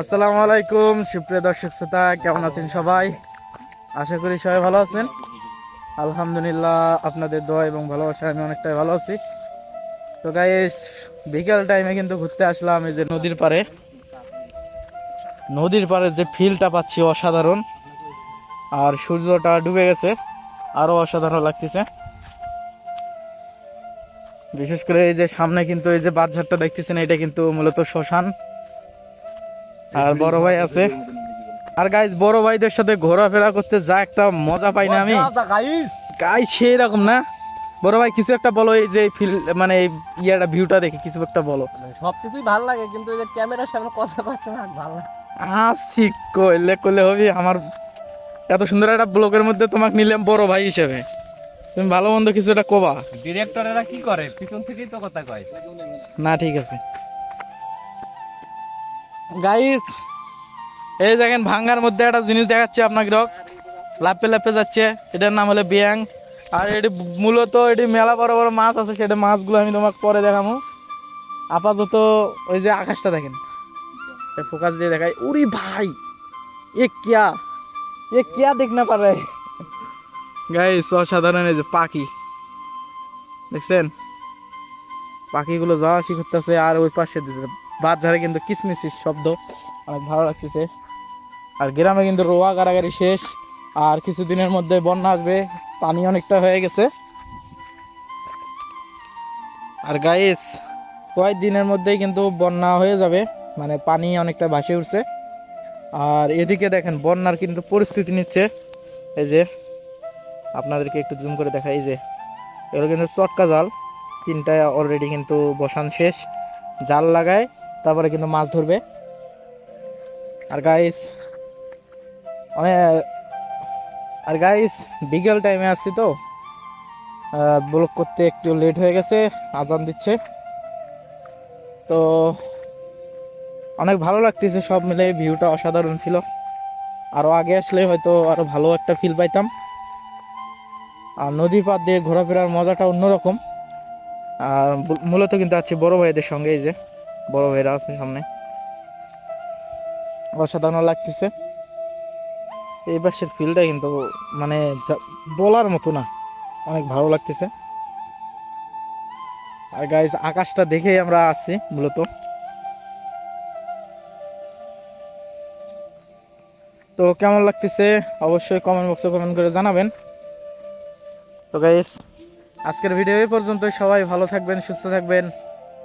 আসসালামু আলাইকুম, সুপ্রিয় দর্শক শ্রোতা, কেমন আছেন সবাই? আশা করি সবাই ভালো আছেন। আলহামদুলিল্লাহ, আপনাদের দোয়া এবং ভালোবাসায় আমি অনেকটাই ভালো আছি। তো গাইস বিকেল টাইমে কিন্তু ঘুরতে আসলাম এই যে নদীর পাড়ে। নদীর পাড়ে যে ফিলটা পাচ্ছি অসাধারণ। আর সূর্যটা ডুবে গেছে আরও অসাধারণ লাগতেছে। বিশেষ করে এই যে সামনে কিন্তু এই যে বাঁধঝাড়টা দেখতেছেন, এটা কিন্তু মূলত শ্মশান। আর বড় ভাই আছে। আর গাইজ বড় ভাইদের সাথে ঘোরাফেরা করতে যা একটা মজা পাই না আমি। গাই সেই রকম না। বড় ভাই কিছু একটা বলো এই যে ফিল মানে এই ইয়াটা ভিউটা দেখে কিছু একটা বলো। সব কিছুই ভালো লাগে কিন্তু এই যে ক্যামেরার সামনে কথা না ভালো লাগে আসি কইলে কইলে হবি। আমার এত সুন্দর একটা ব্লগের মধ্যে তোমাকে নিলাম বড় ভাই হিসেবে। তুমি ভালো মন্দ কিছু একটা কবা। ডিরেক্টরেরা কি করে? পিছন থেকেই তো কথা কয়। না ঠিক আছে। গাইস এই দেখেন ভাঙ্গার মধ্যে একটা জিনিস দেখাচ্ছে আপনাকে, রক। লাপে লাপে যাচ্ছে। এটার নাম হলো বিয়াং। আর এটি মূলত এটি মেলা বড় বড় মাছ আছে, সেটা মাছগুলো আমি তোমাকে পরে দেখাবো আপাতত ওই যে আকাশটা দেখেন। ফোকাস দিয়ে দেখাই। উরি ভাই, এ কিয়া? এ কিয়া দেখ না পারে। গাইস অসাধারণ এই যে পাখি। দেখছেন? পাখিগুলো যাওয়া আসি করতেছে আর ওই পাশে বাদ ঝাড়ে কিন্তু কিসমিসির শব্দ অনেক ভালো লাগতেছে। আর গ্রামে কিন্তু রোয়া গাড়াগাড়ি শেষ, আর কিছুদিনের মধ্যে বন্যা আসবে, পানি অনেকটা হয়ে গেছে। আর গাইস কয়েক দিনের মধ্যেই কিন্তু বন্যা হয়ে যাবে মানে পানি অনেকটা ভাসে উঠছে। আর এদিকে দেখেন, বন্যার কিন্তু পরিস্থিতি নিচ্ছে। এই যে, আপনাদেরকে একটু জুম করে দেখাই, এই যে, এগুলো কিন্তু চটকা জাল, তিনটায় অলরেডি কিন্তু বসান শেষ। জাল লাগায় তারপরে কিন্তু মাছ ধরবে। আর গাইস অনেক আর গাইস বিকেল টাইমে আসছি তো। ব্লক করতে একটু লেট হয়ে গেছে, আজান দিচ্ছে। তো, অনেক ভালো লাগতেছে সব মিলে ভিউটা অসাধারণ ছিল। আরও আগে আসলে হয়তো আরও ভালো একটা ফিল পাইতাম। আর নদী পাড় দিয়ে ঘোরাফেরার মজাটা অন্যরকম। আর মূলত কিন্তু আছি বড় ভাইদের সঙ্গে এই যে। বড় ভাইরা আছে সামনে। অসাধারণ লাগতেছে। এই পাশের ফিল্ডটা কিন্তু মানে বলার মতো না, অনেক ভালো লাগতেছে। আর গাইজ আকাশটা দেখেই আমরা আসছি মূলত। তো কেমন লাগতেছে? অবশ্যই কমেন্ট বক্সে কমেন্ট করে জানাবেন। তো গাইস আজকের ভিডিও এই পর্যন্ত সবাই ভালো থাকবেন, সুস্থ থাকবেন।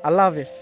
আল্লাহ হাফিজ।